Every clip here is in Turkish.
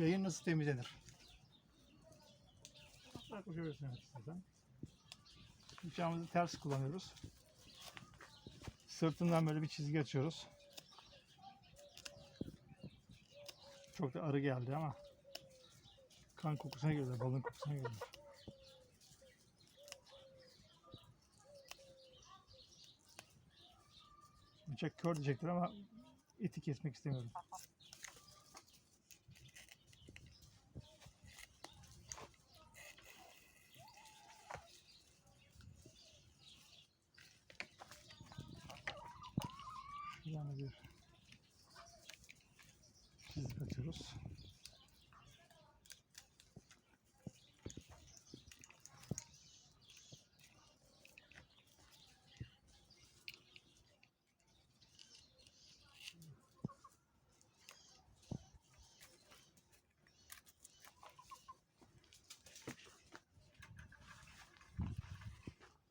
Yayın nasıl temizlenir? Bak. Bıçağımızı ters kullanıyoruz. Sırtından böyle bir çizgi açıyoruz. Çok da arı geldi ama kan kokusuna geliyor, balın kokusuna geliyor. Bıçak kör diyecektir ama eti kesmek istemiyorum. Şuradan bir atıyoruz.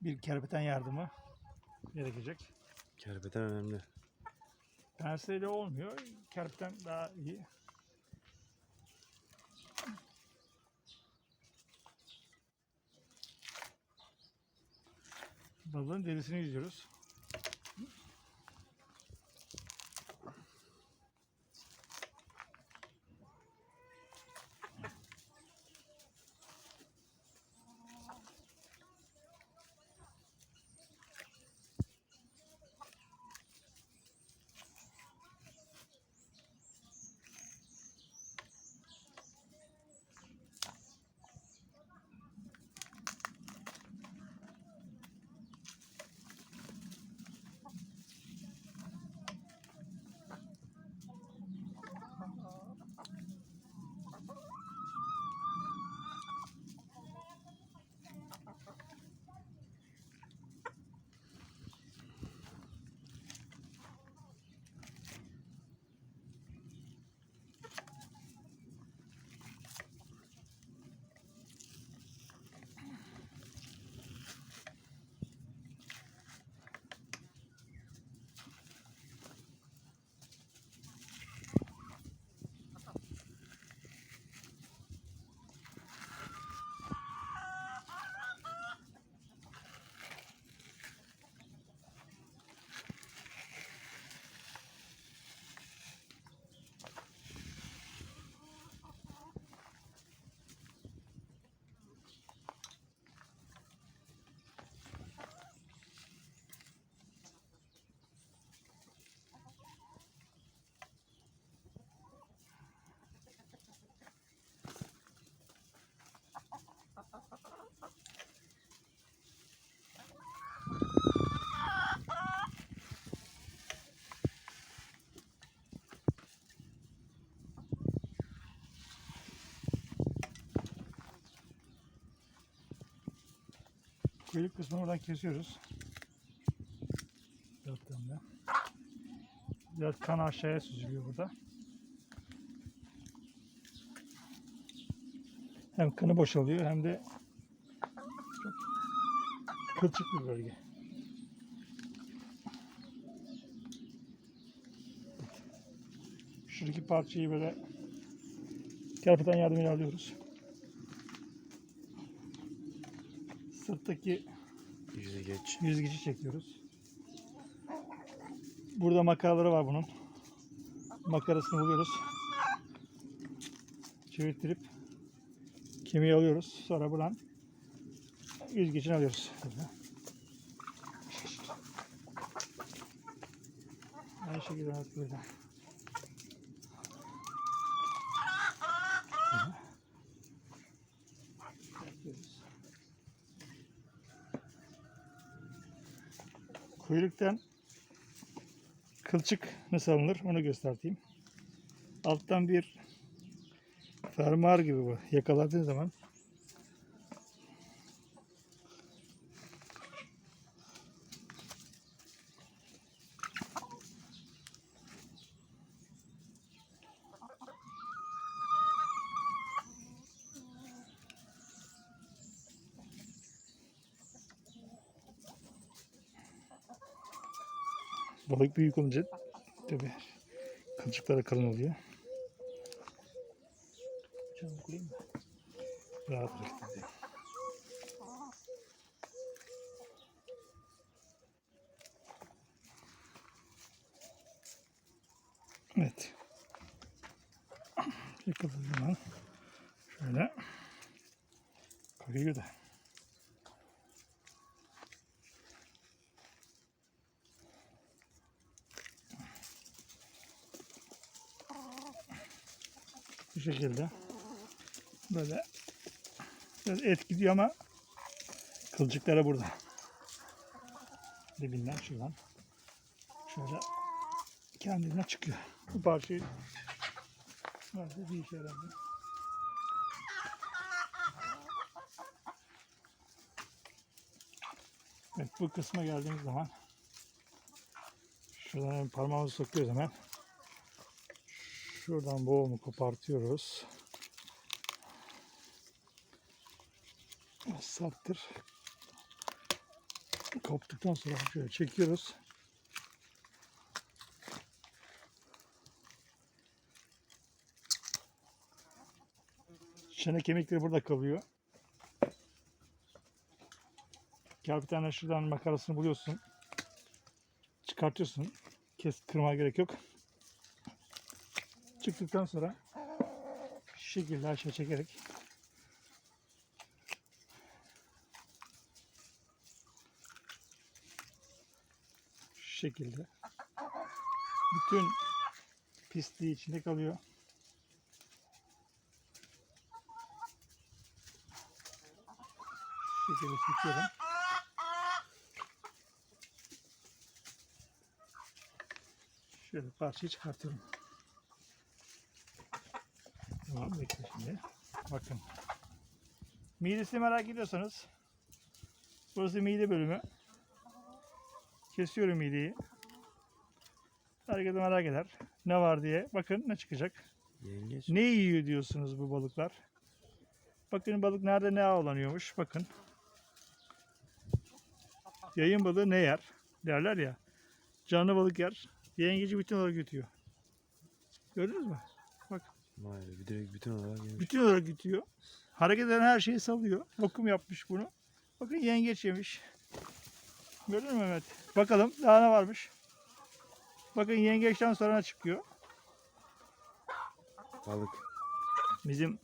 Bir kerpeten yardımı gerekecek. Kerpeten önemli. Penseyle olmuyor. Kerpten daha iyi. Balığın derisini yüzüyoruz. Kuyruk kısmını buradan kesiyoruz. Yaptığımda. Biraz kan aşağıya süzülüyor burada. Hem kanı boşalıyor hem de çok kılçık bir bölge. Şuradaki parçayı böyle kerpeten yardımıyla alıyoruz. Sırttaki Yüzü geç. yüzgeci çekiyoruz. Burada makaraları var bunun. Makarasını buluyoruz. Çevirtirip kemiği alıyoruz. Sonra buradan yüzgecini alıyoruz. Aynı şekilde böyle. Kuyruktan kılçık nasıl alınır onu göstereyim. Alttan bir fermuar gibi bu. Yakaladığın zaman balık büyük olunca tabii kılçıkları kalın oluyor. Bıçağımı koyayım da. Rahat hareket edeyim. Evet. Yakaladım zaman. Şöyle. Koyuyor da. Şekilde. Böyle biraz et gidiyor ama kılçıkları burada. Dibinden şuradan. Şöyle kendine çıkıyor. Bu parçayı varsa bir işe yaramıyor. Evet bu kısma geldiğimiz zaman şuradan parmağımızı sokuyoruz hemen. Şuradan boğumu kopartıyoruz. Serttir. Koptuktan sonra şöyle çekiyoruz. Çene kemikleri burada kalıyor. Gel bir tane şuradan makarasını buluyorsun. Çıkartıyorsun. Kes kırmaya gerek yok. Çıktıktan sonra şu şekilde aşağı çekerek şu şekilde bütün pisliği içinde kalıyor. Şu şekilde çekiyorum. Şöyle parçayı çıkartıyorum. Tamam bekle şimdi. Bakın. Midesini merak ediyorsanız burası mide bölümü. Kesiyorum mideyi. Herkes merak eder. Ne var diye. Bakın ne çıkacak. Yengeç. Ne yiyor diyorsunuz bu balıklar? Bakın balık nerede ne avlanıyormuş. Bakın. Yayın balığı ne yer? Derler ya. Canlı balık yer. Yengeci bütün olarak yutuyor. Gördünüz mü? Vay be bir direkt bütün olarak yemiş. Bütün olarak yutuyor. Hareket eden her şeyi salıyor. Vakum yapmış bunu. Bakın yengeç yemiş. Gördün mü Mehmet? Bakalım daha ne varmış. Bakın yengeçten sonra ne çıkıyor? Balık. Bizim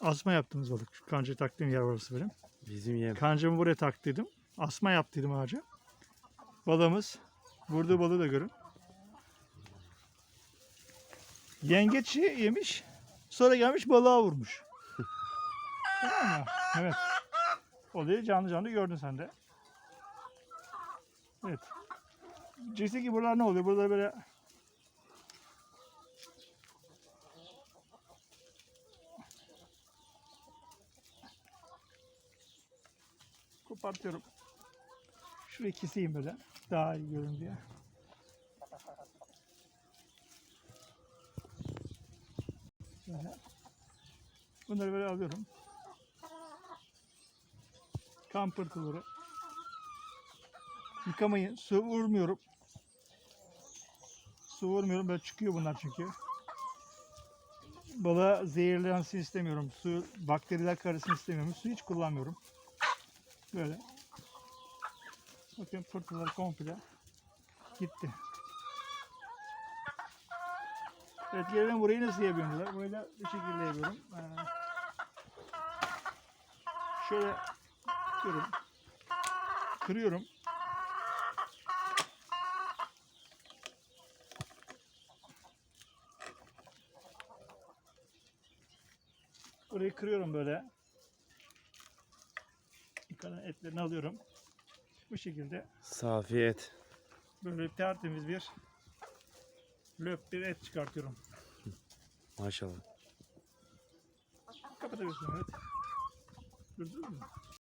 asma yaptığımız balık. Şu Kanca taktığım yer orası benim. Bizim yem. Kancamı buraya taktıydım. Asma yaptıydım ağaca. Balığımız. Vurduğu balığı da görün. Yengeçi yemiş. Sonra gelmiş balığa vurmuş. tamam mı? Evet. Olayı canlı canlı gördün sen de. Evet. Diyeceksin ki buralar ne oluyor? Burada böyle kopartıyorum. Şurayı keseyim böyle. Daha iyi görün diye. Şöyle. Bunları böyle alıyorum. Kan pırtıları. Yıkamayın. Su vurmuyorum. Su vurmuyorum. Böyle çıkıyor bunlar çünkü. Balığa zehirlensin istemiyorum. Su, bakteriler karışsın istemiyorum. Su hiç kullanmıyorum. Böyle. Bakın fırtınalar komple gitti. Evet gelelim burayı nasıl yapıyorum? Burayı da bu şekilde yapıyorum. Ee, şöyle tutuyorum. Kırıyorum. Burayı kırıyorum böyle. Yukarıdan etlerini alıyorum. Bu şekilde Safi et. böyle tertemiz bir löp bir et çıkartıyorum. Maşallah. Kapatabilirsin evet. Gördünüz mü?